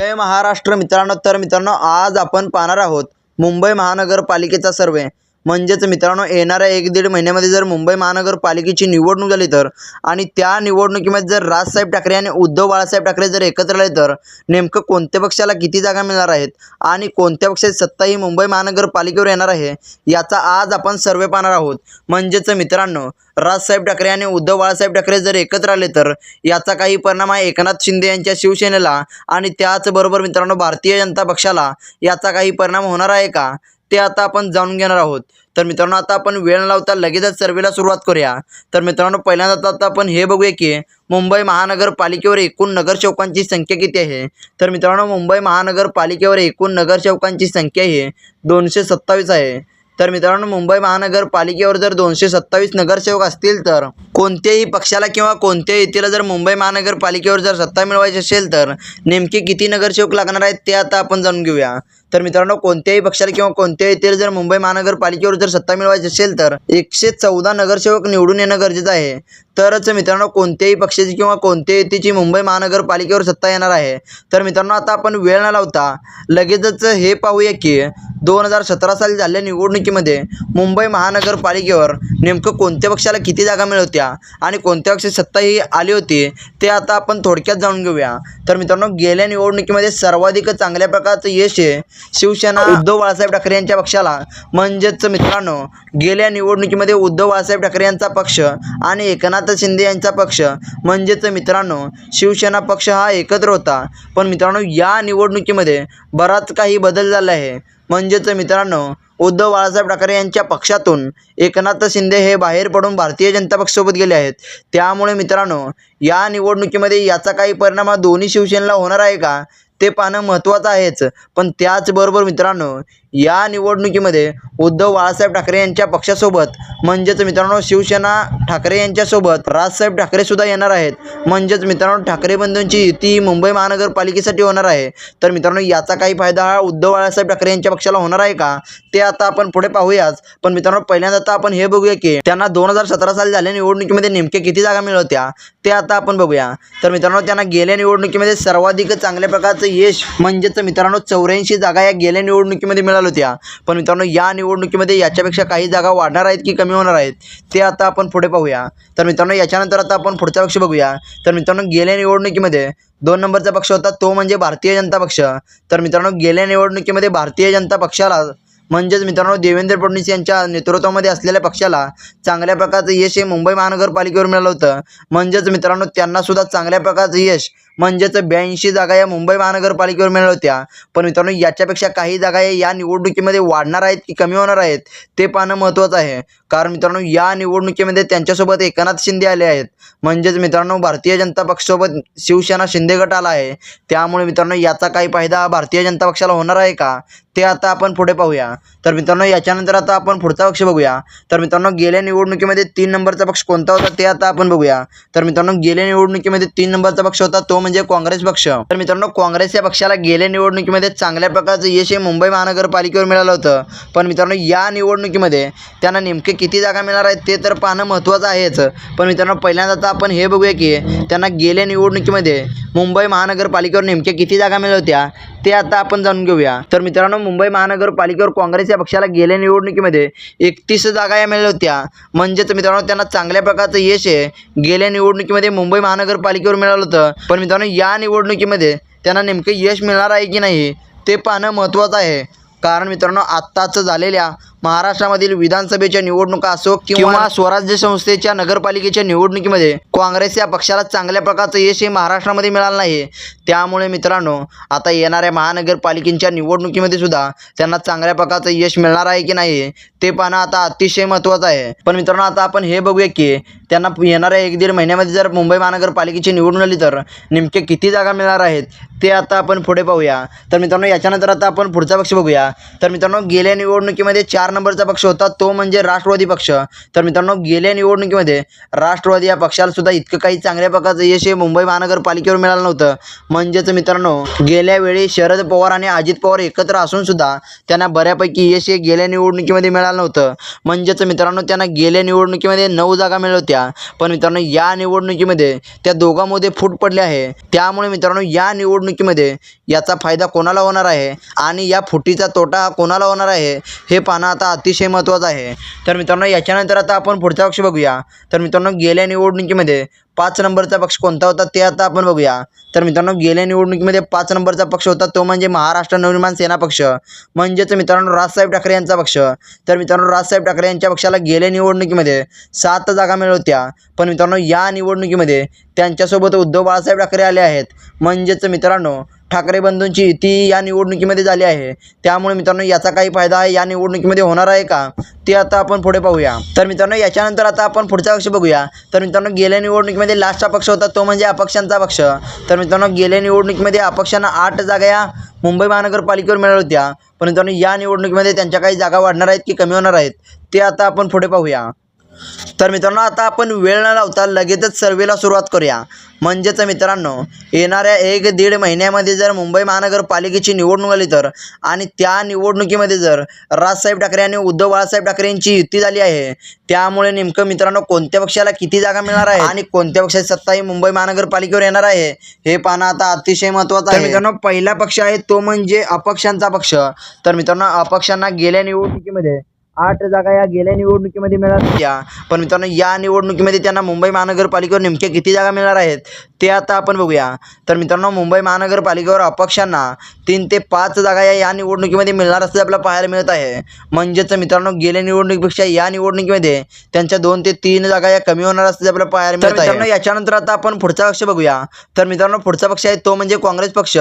जय महाराष्ट्र मित्रांनो तर मित्रांनो आज आपण पाहणार आहोत मुंबई महानगरपालिकेचा सर्वे. म्हणजेच मित्रांनो येणाऱ्या एक दीड महिन्यामध्ये जर मुंबई महानगरपालिकेची निवडणूक झाली तर आणि त्या निवडणुकीमध्ये जर राजसाहेब ठाकरे आणि उद्धव बाळासाहेब ठाकरे जर एकत्र आले तर नेमकं कोणत्या पक्षाला किती जागा मिळणार आहेत आणि कोणत्या पक्षाची सत्ता ही मुंबई महानगरपालिकेवर येणार आहे याचा आज आपण सर्वे पाहणार आहोत. म्हणजेच मित्रांनो राजसाहेब ठाकरे आणि उद्धव बाळासाहेब ठाकरे जर एकत्र आले तर याचा काही परिणाम आहे एकनाथ शिंदे यांच्या शिवसेनेला आणि त्याचबरोबर मित्रांनो भारतीय जनता पक्षाला याचा काही परिणाम होणार आहे का? ते आता आपण जाणून घेणार आहोत. तर मित्रांनो आता आपण वेळ न लावता लगेचच सर्वेला सुरुवात करूया. तर मित्रांनो पहिल्यांदा आता आपण हे बघूया की मुंबई महानगरपालिकेवर एकूण नगरसेवकांची संख्या किती आहे? तर मित्रांनो मुंबई महानगरपालिकेवर एकूण नगरसेवकांची संख्या ही दोनशे सत्तावीस आहे. तर मित्रांनो मुंबई महानगरपालिकेवर जर दोनशे सत्तावीस नगरसेवक असतील तर कोणत्याही पक्षाला किंवा कोणत्याही येथील जर मुंबई महानगरपालिकेवर जर सत्ता मिळवायची असेल तर नेमके किती नगरसेवक लागणार आहेत ते आता आपण जाणून घेऊया. तर मित्रांनो कोणत्याही पक्षाला किंवा कोणत्याही येथील जर मुंबई महानगरपालिकेवर जर सत्ता मिळवायची असेल तर एकशे चौदा नगरसेवक निवडून येणं गरजेचं आहे. तरच मित्रांनो कोणत्याही पक्षाची किंवा कोणत्याही येथेची मुंबई महानगरपालिकेवर सत्ता येणार आहे. तर मित्रांनो आता आपण वेळ न लावता लगेचच हे पाहूया की दोन हजार सतरा साली झालेल्या निवडणुकीमध्ये मुंबई महानगरपालिकेवर नेमकं कोणत्या पक्षाला किती जागा मिळवत्या आणि कोणत्या पक्षाची सत्ता ही आली होती ते आता आपण थोडक्यात जाणून घेऊया. तर मित्रांनो गेल्या निवडणुकीमध्ये सर्वाधिक चांगल्या प्रकारचं यश हे शिवसेना उद्धव बाळासाहेब ठाकरे यांच्या पक्षाला म्हणजेच मित्रांनो गेल्या निवडणुकीमध्ये उद्धव बाळासाहेब ठाकरे यांचा पक्ष आणि एकनाथ शिंदे यांचा पक्ष म्हणजेच मित्रांनो शिवसेना पक्ष हा एकत्र होता. पण मित्रांनो या निवडणुकीमध्ये बराच काही बदल झाला आहे. म्हणजेच मित्रांनो उद्धव बाळासाहेब ठाकरे यांच्या पक्षातून एकनाथ शिंदे हे बाहेर पडून भारतीय जनता पक्षासोबत गेले आहेत. त्यामुळे मित्रांनो या निवडणुकीमध्ये याचा काही परिणाम हा दोन्ही शिवसेनेला होणार आहे का? ते पाहणं महत्त्वाचं आहेच. पण त्याचबरोबर मित्रांनो या निवडणुकीमध्ये उद्धव बाळासाहेब ठाकरे यांच्या पक्षासोबत म्हणजेच मित्रांनो शिवसेना ठाकरे यांच्यासोबत राजसाहेब ठाकरेसुद्धा येणार आहेत. म्हणजेच मित्रांनो ठाकरे बंधूंची युती मुंबई महानगरपालिकेसाठी होणार आहे. तर मित्रांनो याचा काही फायदा हा उद्धव बाळासाहेब ठाकरे यांच्या पक्षाला होणार आहे का? ते आता आपण पुढे पाहूयाच. पण मित्रांनो पहिल्यांदा आता आपण हे बघूया की त्यांना दोन हजार सतरा साली झाल्या निवडणुकीमध्ये नेमके किती जागा मिळत होत्या ते आता आपण बघूया. तर मित्रांनो त्यांना गेल्या निवडणुकीमध्ये सर्वाधिक चांगल्या प्रकारचं यश म्हणजेच मित्रांनो चौऱ्याऐंशी जागा या गेल्या निवडणुकीमध्ये मिळाल्या होत्या. पण मित्रांनो या निवडणुकीमध्ये याच्यापेक्षा काही जागा वाढणार आहेत की कमी होणार आहेत ते आता आपण पुढे पाहूया. तर मित्रांनो याच्यानंतर आता आपण पुढचा पक्ष बघूया. तर मित्रांनो गेल्या निवडणुकीमध्ये दोन नंबरचा पक्ष होता तो म्हणजे भारतीय जनता पक्ष. तर मित्रांनो गेल्या निवडणुकीमध्ये भारतीय जनता पक्षाला म्हणजेच मित्रांनो देवेंद्र फडणवीस यांच्या नेतृत्वामध्ये असलेल्या पक्षाला चांगल्या प्रकारचं यश हे मुंबई महानगरपालिकेवर मिळालं होतं. म्हणजेच मित्रांनो त्यांनासुद्धा चांगल्या प्रकारचं यश म्हणजेच ब्याऐंशी जागा या मुंबई महानगरपालिकेवर मिळाल्या होत्या. पण मित्रांनो याच्यापेक्षा काही जागा या निवडणुकीमध्ये वाढणार आहेत की कमी होणार आहेत ते पाहणं महत्त्वाचं आहे. कारण मित्रांनो या निवडणुकीमध्ये त्यांच्यासोबत एकनाथ शिंदे आले आहेत. म्हणजेच मित्रांनो भारतीय जनता पक्षासोबत शिवसेना शिंदे गट आला आहे. त्यामुळे मित्रांनो याचा काही फायदा भारतीय जनता पक्षाला होणार आहे का? ते आता आपण पुढे पाहूया. तर मित्रांनो याच्यानंतर आता आपण पुढचा पक्ष बघूया. तर मित्रांनो गेल्या निवडणुकीमध्ये तीन नंबरचा पक्ष कोणता होता ते आता आपण बघूया. तर मित्रांनो गेल्या निवडणुकीमध्ये तीन नंबरचा पक्ष होता तो म्हणजे काँग्रेस पक्ष. तर मित्रांनो काँग्रेस या पक्षाला गेल्या निवडणुकीमध्ये चांगल्या प्रकारचं यश हे मुंबई महानगरपालिकेवर मिळालं होतं. पण मित्रांनो या निवडणुकीमध्ये त्यांना नेमके किती जागा मिळणार आहेत ते तर पाहणं महत्त्वाचं आहेच. पण मित्रांनो पहिल्यांदा आता आपण हे बघूया की त्यांना गेल्या निवडणुकीमध्ये मुंबई महानगरपालिकेवर नेमक्या किती जागा मिळाल्या होत्या ते आता आपण जाणून घेऊया. तर मित्रांनो मुंबई महानगरपालिकेवर काँग्रेस या पक्षाला गेल्या निवडणुकीमध्ये एकतीस जागा या मिळाल्या होत्या. म्हणजेच मित्रांनो त्यांना चांगल्या प्रकारचं यश आहे. गेल्या निवडणुकीमध्ये मुंबई महानगरपालिकेवर मिळालं होतं. पण मित्रांनो या निवडणुकीमध्ये त्यांना नेमकं यश मिळणार आहे की नाही ते पाहणं महत्त्वाचं आहे. कारण मित्रांनो आत्ताच झालेल्या महाराष्ट्रामधील विधानसभेच्या निवडणुका असो किंवा स्वराज्य संस्थेच्या नगरपालिकेच्या निवडणुकीमध्ये काँग्रेस या पक्षाला चांगल्या प्रकारचं यश हे महाराष्ट्रामध्ये मिळालं नाही. त्यामुळे मित्रांनो आता येणाऱ्या महानगरपालिकेच्या निवडणुकीमध्ये सुद्धा त्यांना चांगल्या प्रकारचं यश मिळणार आहे की नाही ते पाहणं आता अतिशय महत्त्वाचं आहे. पण मित्रांनो आता आपण हे बघूया की त्यांना येणाऱ्या एक दीड महिन्यामध्ये जर मुंबई महानगरपालिकेची निवडणूक आली तर नेमके किती जागा मिळणार आहेत ते आता आपण पुढे पाहूया. तर मित्रांनो याच्यानंतर आता आपण पुढचा पक्ष बघूया. तर मित्रांनो गेल्या निवडणुकीमध्ये चार चार नंबरचा पक्ष होता तो म्हणजे राष्ट्रवादी पक्ष. तर मित्रांनो गेल्या निवडणुकीमध्ये राष्ट्रवादी या पक्षाला सुद्धा इतकं काही चांगल्या प्रकारचं यश हे मुंबई महानगरपालिकेवर मिळालं नव्हतं. म्हणजेच मित्रांनो गेल्या वेळी शरद पवार आणि अजित पवार एकत्र असून सुद्धा त्यांना बऱ्यापैकी यश हे गेल्या निवडणुकीमध्ये मिळालं नव्हतं. म्हणजेच मित्रांनो त्यांना गेल्या निवडणुकीमध्ये नऊ जागा मिळत होत्या. पण मित्रांनो या निवडणुकीमध्ये त्या दोघांमध्ये फूट पडली आहे. त्यामुळे मित्रांनो या निवडणुकीमध्ये याचा फायदा कोणाला होणार आहे? आणि या फुटीचा तोटा हा कोणाला होणार आहे? हे पाहणं आता अतिशय महत्त्वाचं आहे. तर मित्रांनो याच्यानंतर आता आपण पुढचा पक्ष बघूया. तर मित्रांनो गेल्या निवडणुकीमध्ये पाच नंबरचा पक्ष कोणता होता ते आता आपण बघूया. तर मित्रांनो गेल्या निवडणुकीमध्ये पाच नंबरचा पक्ष होता तो म्हणजे महाराष्ट्र नवनिर्माण सेना पक्ष. म्हणजेच मित्रांनो राजसाहेब ठाकरे यांचा पक्ष. तर मित्रांनो राजसाहेब ठाकरे यांच्या पक्षाला गेल्या निवडणुकीमध्ये सात जागा मिळत होत्या. पण मित्रांनो या निवडणुकीमध्ये त्यांच्यासोबत उद्धव बाळासाहेब ठाकरे आले आहेत. म्हणजेच मित्रांनो ठाकरे बंधूंची युती या निवडणुकीमध्ये झाली आहे. त्यामुळे मित्रांनो याचा काही फायदा या निवडणुकीमध्ये होणार आहे का? ते आता आपण पुढे पाहूया. तर मित्रांनो याच्यानंतर आता आपण पुढचा पक्ष बघूया. तर मित्रांनो गेल्या निवडणुकीमध्ये लास्टचा पक्ष होता तो म्हणजे अपक्षांचा पक्ष. तर मित्रांनो गेल्या निवडणुकीमध्ये अपक्षांना आठ जागा या मुंबई महानगरपालिकेवर मिळाल्या होत्या. पण मित्रांनो या निवडणुकीमध्ये त्यांच्या काही जागा वाढणार आहेत की कमी होणार आहेत ते आता आपण पुढे पाहूया. तर मित्रांनो आता आपण वेळ न लावता लगेचच सर्वेला सुरुवात करूया. म्हणजेच मित्रांनो येणाऱ्या एक दीड महिन्यामध्ये जर मुंबई महानगरपालिकेची निवडणूक आली तर आणि त्या निवडणुकीमध्ये जर राजसाहेब ठाकरे आणि उद्धव बाळासाहेब ठाकरे यांची युती झाली आहे त्यामुळे नेमकं मित्रांनो कोणत्या पक्षाला किती जागा मिळणार आहे आणि कोणत्या पक्षाची सत्ता ही मुंबई महानगरपालिकेवर येणार आहे हे पाहणं आता अतिशय महत्त्वाचं आहे. मित्रांनो पहिला पक्ष आहे तो म्हणजे अपक्षांचा पक्ष. तर मित्रांनो अपक्षांना गेल्या निवडणुकीमध्ये आठ जागा या गेल्या निवडणुकीमध्ये मिळाल्या. होत्या पण मित्रांनो या निवडणुकीमध्ये त्यांना मुंबई महानगरपालिकेवर नेमक्या किती जागा मिळणार आहेत ते आता आपण बघूया. तर मित्रांनो मुंबई महानगरपालिकेवर अपक्षांना तीन ते पाच जागा या या निवडणुकीमध्ये मिळणार असं आपल्याला पाहायला मिळत आहे. म्हणजेच मित्रांनो गेल्या निवडणुकीपेक्षा या निवडणुकीमध्ये त्यांच्या दोन ते तीन जागा या कमी होणार असं आपल्याला पाहायला मिळत आहे. याच्यानंतर आता आपण पुढचा पक्ष बघूया. तर मित्रांनो पुढचा पक्ष आहे तो म्हणजे काँग्रेस पक्ष.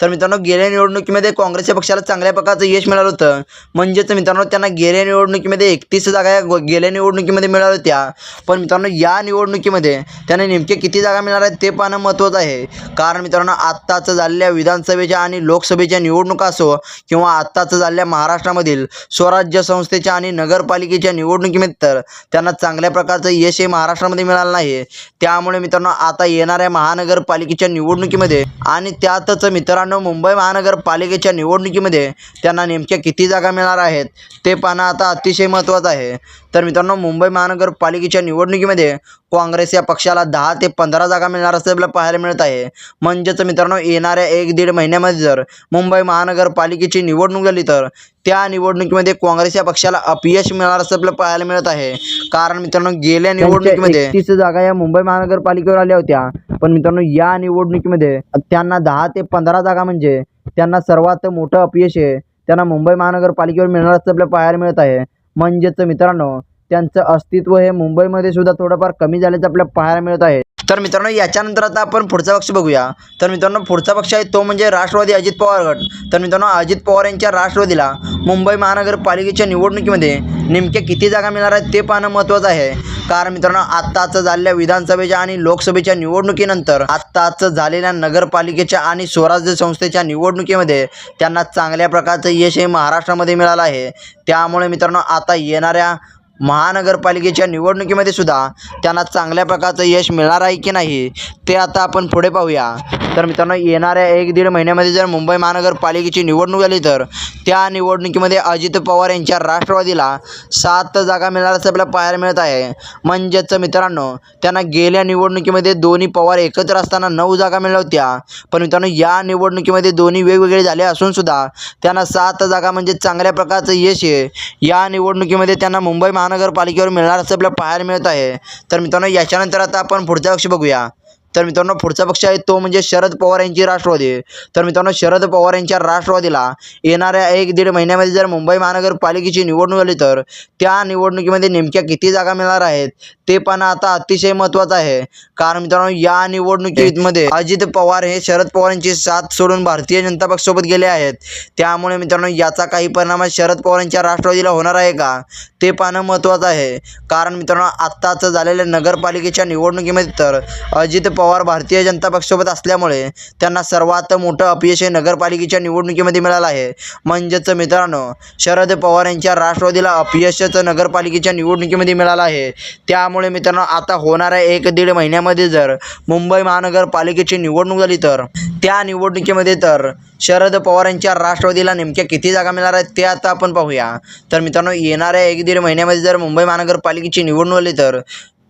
तर मित्रांनो गेल्या निवडणुकीमध्ये काँग्रेसच्या पक्षाला चांगल्या प्रकारचं यश मिळालं होतं. म्हणजेच मित्रांनो त्यांना गेल्या निवडणुकीमध्ये एकतीस जागा या गेल्या निवडणुकीमध्ये मिळाल्या होत्या. पण मित्रांनो या निवडणुकीमध्ये त्यांना नेमके किती जागा मिळणार आहेत ते पाहणं महत्त्वाचं आहे. कारण मित्रांनो आत्ताच झालेल्या विधानसभेच्या आणि लोकसभेच्या निवडणुका असो किंवा आत्ताच झालेल्या महाराष्ट्रामधील स्वराज्य संस्थेच्या आणि नगरपालिकेच्या निवडणुकीमध्ये तर त्यांना चांगल्या प्रकारचं यश हे महाराष्ट्रामध्ये मिळालं नाही. त्यामुळे मित्रांनो आता येणाऱ्या महानगरपालिकेच्या निवडणुकीमध्ये आणि त्यातच मित्रांनो मुंबई महानगरपालिकेच्या निवडणुकीमध्ये त्यांना नेमक्या किती जागा मिळणार आहेत ते पाहणं आता अतिशय महत्त्वाचं आहे. तर मित्रांनो मुंबई महानगरपालिकेच्या निवडणुकीमध्ये काँग्रेस या पक्षाला दहा ते पंधरा जागा मिळणार असं आपल्याला पाहायला मिळत आहे. म्हणजेच मित्रांनो येणाऱ्या एक दीड महिन्यामध्ये जर मुंबई महानगरपालिकेची निवडणूक झाली तर त्या निवडणुकीमध्ये काँग्रेस या पक्षाला अपयश मिळणार असं आपल्याला पाहायला मिळत आहे. कारण मित्रांनो गेल्या निवडणुकीमध्ये तीस जागा या मुंबई महानगरपालिकेवर आल्या होत्या. पण मित्रांनो या निवडणुकीमध्ये त्यांना दहा ते पंधरा जागा म्हणजे त्यांना सर्वात मोठं अपयश आहे. त्यांना मुंबई महानगरपालिकेवर मिळणार असं आपल्याला पाहायला मिळत आहे. म्हणजेच मित्रांनो त्यांचं अस्तित्व हे मुंबईमध्ये सुद्धा थोडंफार कमी झाल्याचं आपल्याला पाहायला मिळत आहे. तर मित्रांनो याच्यानंतर आता आपण पुढचा पक्ष बघूया. तर मित्रांनो पुढचा पक्ष आहे तो म्हणजे राष्ट्रवादी अजित पवार गट. तर मित्रांनो अजित पवार यांच्या राष्ट्रवादीला मुंबई महानगरपालिकेच्या निवडणुकीमध्ये नेमक्या किती जागा मिळणार आहेत ते पाहणं महत्त्वाचं आहे. कारण मित्रांनो आत्ताच झालेल्या विधानसभेच्या आणि लोकसभेच्या निवडणुकीनंतर आत्ताच झालेल्या नगरपालिकेच्या आणि स्वराज्य संस्थेच्या निवडणुकीमध्ये त्यांना चांगल्या प्रकारचं यश हे महाराष्ट्रामध्ये मिळालं आहे. त्यामुळे मित्रांनो आता येणाऱ्या महानगरपालिकेच्या निवडणुकीमध्ये सुद्धा त्यांना चांगल्या प्रकारचं यश मिळणार आहे की नाही ते आता आपण पुढे पाहूया. तर मित्रांनो येणाऱ्या एक दीड महिन्यामध्ये जर मुंबई महानगरपालिकेची निवडणूक झाली तर त्या निवडणुकीमध्ये अजित पवार यांच्या राष्ट्रवादीला सात जागा मिळणार असं आपल्याला पाहायला मिळत आहे. म्हणजेच मित्रांनो त्यांना गेल्या निवडणुकीमध्ये दोन्ही पवार एकत्र असताना नऊ जागा मिळाल्या होत्या. पण मित्रांनो या निवडणुकीमध्ये दोन्ही वेगवेगळे झाले असून सुद्धा त्यांना सात जागा म्हणजे चांगल्या प्रकारचं यश आहे. या निवडणुकीमध्ये त्यांना मुंबई महानगरपालिकेवर मिळणार असं आपल्याला पाहायला मिळत आहे. तर मित्रांनो याच्यानंतर आता आपण पुढचा पक्ष बघूया. तर मित्रांनो पुढचा पक्ष आहे तो म्हणजे शरद पवार यांची राष्ट्रवादी. तर मित्रांनो शरद पवार यांच्या राष्ट्रवादीला येणाऱ्या एक दीड महिन्यामध्ये जर मुंबई महानगरपालिकेची निवडणूक झाली तर त्या निवडणुकीमध्ये नेमक्या किती जागा मिळणार आहेत ते पण आता अतिशय महत्त्वाचं आहे. कारण मित्रांनो या निवडणुकीमध्ये अजित पवार हे शरद पवार यांची साथ सोडून भारतीय जनता पक्षासोबत गेले आहेत. त्यामुळे मित्रांनो याचा काही परिणाम शरद पवार यांच्या राष्ट्रवादीला होणार आहे का ते पाहणं महत्त्वाचं आहे. कारण मित्रांनो आत्ताच झालेल्या नगरपालिकेच्या निवडणुकीमध्ये तर अजित पवार पवार भारतीय जनता पक्षासोबत असल्यामुळे त्यांना सर्वात मोठं अपयश हे नगरपालिकेच्या निवडणुकीमध्ये मिळालं आहे. म्हणजेच मित्रांनो शरद पवार यांच्या राष्ट्रवादीला अपयशच नगरपालिकेच्या निवडणुकीमध्ये मिळालं आहे. त्यामुळे मित्रांनो आता होणाऱ्या एक दीड महिन्यामध्ये जर मुंबई महानगरपालिकेची निवडणूक झाली तर त्या निवडणुकीमध्ये तर शरद पवार यांच्या राष्ट्रवादीला नेमक्या किती जागा मिळणार आहेत ते आता आपण पाहूया. तर मित्रांनो येणाऱ्या एक दीड महिन्यामध्ये जर मुंबई महानगरपालिकेची निवडणूक आली तर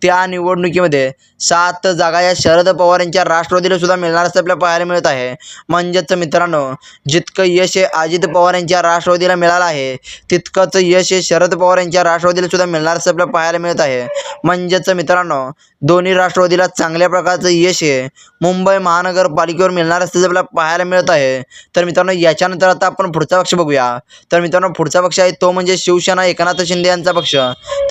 त्या निवडणुकीमध्ये सात जागा या शरद पवार यांच्या राष्ट्रवादीला सुद्धा मिळणार असं आपल्याला पाहायला मिळत आहे. म्हणजेच मित्रांनो जितकं यश हे अजित पवार यांच्या राष्ट्रवादीला मिळालं आहे तितकंच यश हे शरद पवार यांच्या राष्ट्रवादीला सुद्धा मिळणार असं आपल्याला पाहायला मिळत आहे. म्हणजेच मित्रांनो दोन्ही राष्ट्रवादीला चांगल्या प्रकारचं यश हे मुंबई महानगरपालिकेवर मिळणार असल्याचं आपल्याला पाहायला मिळत आहे तर मित्रांनो याच्यानंतर आता आपण पुढचा पक्ष बघूया. तर मित्रांनो पुढचा पक्ष आहे तो म्हणजे शिवसेना एकनाथ शिंदे यांचा पक्ष.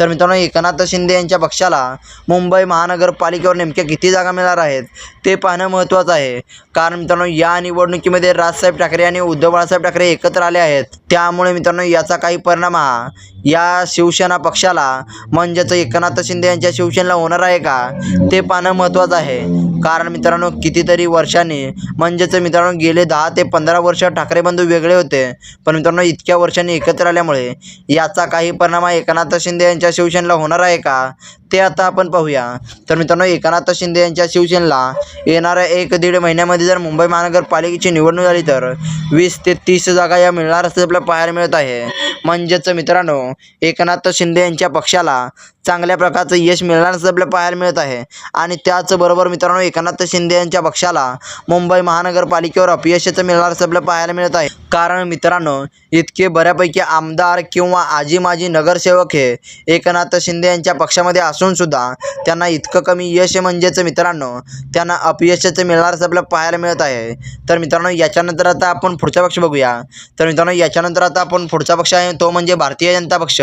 तर मित्रांनो एकनाथ शिंदे यांच्या पक्षाला मुंबई महानगरपालिकेवर नेमक्या किती जागा मिळणार आहेत ते पाहणं महत्त्वाचं आहे. कारण मित्रांनो या निवडणुकीमध्ये राजसाहेब ठाकरे आणि उद्धव बाळासाहेब ठाकरे एकत्र आले आहेत. त्यामुळे मित्रांनो याचा काही परिणाम हा या शिवसेना पक्षाला म्हणजेच एकनाथ शिंदे यांच्या शिवसेनेला होणार आहे का ते पाहणं महत्त्वाचं आहे. कारण मित्रांनो कितीतरी वर्षांनी म्हणजेच मित्रांनो गेले दहा ते पंधरा वर्ष ठाकरे बंधू वेगळे होते. पण मित्रांनो इतक्या वर्षांनी एकत्र आल्यामुळे याचा काही परिणाम हा एकनाथ शिंदे यांच्या शिवसेनेला होणार आहे का ते आता आपण पाहूया. तर मित्रांनो एकनाथ शिंदे यांच्या शिवसेनेला येणाऱ्या एक दीड महिन्यामध्ये जर मुंबई महानगरपालिकेची निवडणूक झाली तर वीस ते तीस जागा या मिळणार असं पाहायला मिळत आहे. म्हणजेच मित्रांनो एकनाथ शिंदे यांच्या पक्षाला चांगल्या प्रकारचं यश मिळणार आपल्याला पाहायला मिळत आहे. आणि त्याचबरोबर मित्रांनो एकनाथ शिंदे यांच्या पक्षाला मुंबई महानगरपालिकेवर अपयशाचं मिळणार आपल्याला पाहायला मिळत आहे. कारण मित्रांनो इतके बऱ्यापैकी आमदार किंवा आजी माजी नगरसेवक हे एकनाथ शिंदे यांच्या पक्षामध्ये असून सुद्धा त्यांना इतकं कमी यश म्हणजेच मित्रांनो त्यांना अपयशाचं मिळणार आपल्याला पाहायला मिळत आहे. तर मित्रांनो याच्यानंतर आता आपण पुढचा पक्ष बघूया. तर मित्रांनो याच्यानंतर आता आपण पुढचा पक्ष आहे तो म्हणजे भारतीय जनता पक्ष.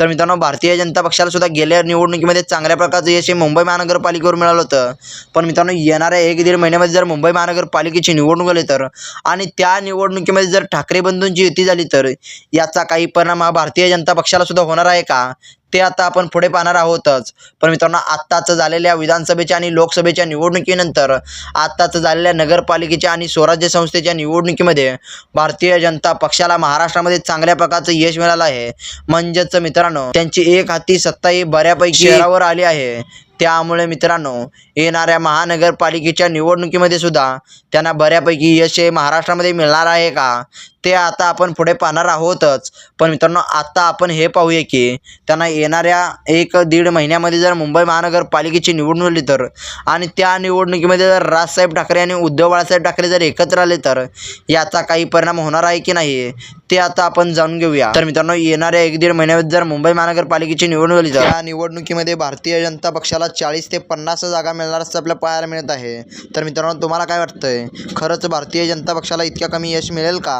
तर मित्रांनो भारतीय जनता पक्षाला सुद्धा गेल्या निवडणुकीमध्ये चांगल्या प्रकारचं यश हे मुंबई महानगरपालिकेवर मिळालं होतं. पण मित्रांनो येणाऱ्या एक दीड महिन्यामध्ये जर मुंबई महानगरपालिकेची निवडणूक आली तर आणि त्या निवडणुकीमध्ये जर ठाकरे बंधूंची युती झाली तर याचा काही परिणाम हा भारतीय जनता पक्षाला सुद्धा होणार आहे का? ते आता आपण पुढे पाहणार आहोतच. पण मित्रांनो आत्ताच झालेल्या विधानसभेच्या आणि लोकसभेच्या निवडणुकीनंतर आत्ताच झालेल्या नगरपालिकेच्या आणि स्वराज्य संस्थेच्या निवडणुकीमध्ये भारतीय जनता पक्षाला महाराष्ट्रामध्ये चांगल्या प्रकारचं यश मिळालं आहे. म्हणजेच मित्रांनो त्यांची एक हाती सत्ता ही बऱ्यापैकी शहरावर आली आहे. त्यामुळे मित्रांनो येणाऱ्या महानगरपालिकेच्या निवडणुकीमध्ये सुद्धा त्यांना बऱ्यापैकी यश हे महाराष्ट्रामध्ये मिळणार आहे का? ते आता आपण पुढे पाहणार आहोतच. पण मित्रांनो आत्ता आपण हे पाहूया की त्यांना येणाऱ्या एक दीड महिन्यामध्ये जर मुंबई महानगरपालिकेची निवडणूक आली तर आणि त्या निवडणुकीमध्ये जर राजसाहेब ठाकरे आणि उद्धव बाळासाहेब ठाकरे जर एकत्र आले तर याचा काही परिणाम होणार आहे की नाही? ते आता आपण जाणून घेऊया. तर मित्रांनो येणाऱ्या एक दीड महिन्यात जर मुंबई महानगरपालिकेची निवडणूक झाली तर? या निवडणुकीमध्ये भारतीय जनता पक्षाला चाळीस ते पन्नास जागा मिळणार असं आपल्याला पाहायला मिळत आहे. तर मित्रांनो तुम्हाला काय वाटतंय? खरंच भारतीय जनता पक्षाला इतक्या कमी यश मिळेल का?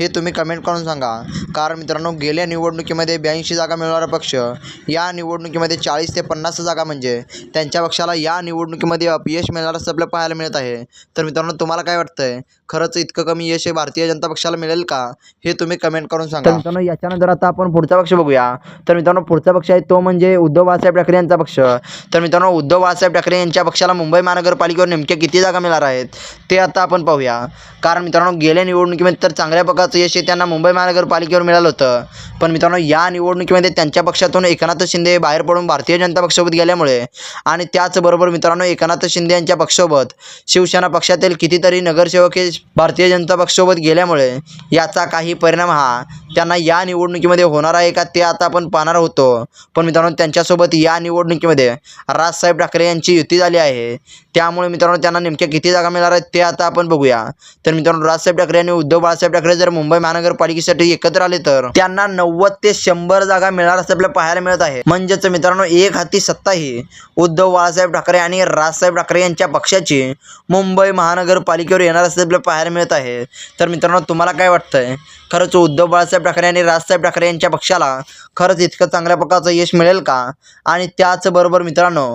हे तुम्ही कमेंट करून सांगा. कारण मित्रांनो गेल्या निवडणुकीमध्ये ब्याऐंशी जागा मिळणारा पक्ष या निवडणुकीमध्ये चाळीस ते पन्नास जागा म्हणजे त्यांच्या पक्षाला या निवडणुकीमध्ये अपयश मिळणार असं आपल्याला पाहायला मिळत आहे. तर मित्रांनो तुम्हाला काय वाटतंय? खरंच इतकं कमी यश हे भारतीय जनता पक्षाला मिळेल का? हे तुम्ही कमेंट करून सांगा. मित्रांनो याच्यानंतर आता आपण पुढचा पक्ष बघूया. तर मित्रांनो पुढचा पक्ष आहे तो म्हणजे उद्धव बाळासाहेब ठाकरे यांचा पक्ष. तर मित्रांनो उद्धव बाळासाहेब ठाकरे यांच्या पक्षाला मुंबई महानगरपालिकेवर नेमक्या किती जागा मिळणार आहेत ते आता आपण पाहूया. कारण मित्रांनो गेल्या निवडणुकीमध्ये तर चांगल्या प्रकारचं यश हे त्यांना मुंबई महानगरपालिकेवर मिळालं होतं. पण मित्रांनो या निवडणुकीमध्ये त्यांच्या पक्षातून एकनाथ शिंदे बाहेर पडून भारतीय जनता पक्षासोबत गेल्यामुळे आणि त्याचबरोबर मित्रांनो एकनाथ शिंदे यांच्या पक्षासोबत शिवसेना पक्षातील कितीतरी नगरसेवक हे भारतीय जनता पक्षासोबत गेल्यामुळे याचा काही परिणाम हा त्यांना या निवडणुकीमध्ये होणार आहे का ते आता आपण पाहणार होतो. पण मित्रांनो त्यांच्यासोबत या निवडणुकीमध्ये राजसाहेब ठाकरे यांची युती झाली आहे. त्यामुळे मित्रांनो त्यांना नेमक्या किती जागा मिळणार आहेत ते आता आपण बघूया. तर मित्रांनो राजसाहेब ठाकरे आणि उद्धव बाळासाहेब ठाकरे जर मुंबई महानगरपालिकेसाठी एकत्र आले तर त्यांना नव्वद ते शंभर जागा मिळणार असं आपल्याला पाहायला मिळत आहे. म्हणजेच मित्रांनो एक हाती सत्ता ही उद्धव बाळासाहेब ठाकरे आणि राजसाहेब ठाकरे यांच्या पक्षाची मुंबई महानगरपालिकेवर येणार असं आपल्याला पाहायला मिळत आहे. तर मित्रांनो तुम्हाला काय वाटतंय? खरंच उद्धव बाळासाहेब ठाकरे आणि राजसाहेब ठाकरे यांच्या पक्षाला खरंच इतकं चांगल्या प्रकारचं यश मिळेल का? आणि त्याचबरोबर मित्रांनो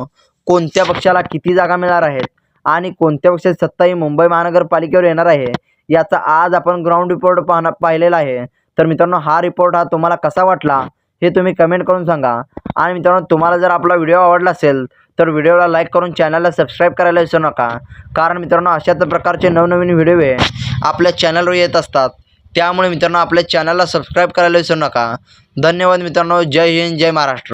कोणत्या पक्षाला किती जागा मिळणार आहेत? आणि कोणत्या पक्षाची सत्ता ही मुंबई महानगरपालिकेवर येणार आहे? याचा आज आपण ग्राउंड रिपोर्ट पाहणं पाहिलेला आहे. तर मित्रांनो हा रिपोर्ट हा तुम्हाला कसा वाटला? हे तुम्ही कमेंट करून सांगा. आणि मित्रांनो तुम्हाला जर आपला व्हिडिओ आवडला असेल तर व्हिडिओला लाईक करून चॅनलला सबस्क्राईब करायला विसरू नका. कारण मित्रांनो अशाच प्रकारचे नवनवीन व्हिडिओ हे आपल्या चॅनलवर येत असतात. त्यामुळे मित्रांनो आपल्या चॅनलला सबस्क्राईब करायला विसरू नका. धन्यवाद मित्रांनो. जय हिंद जय महाराष्ट्र.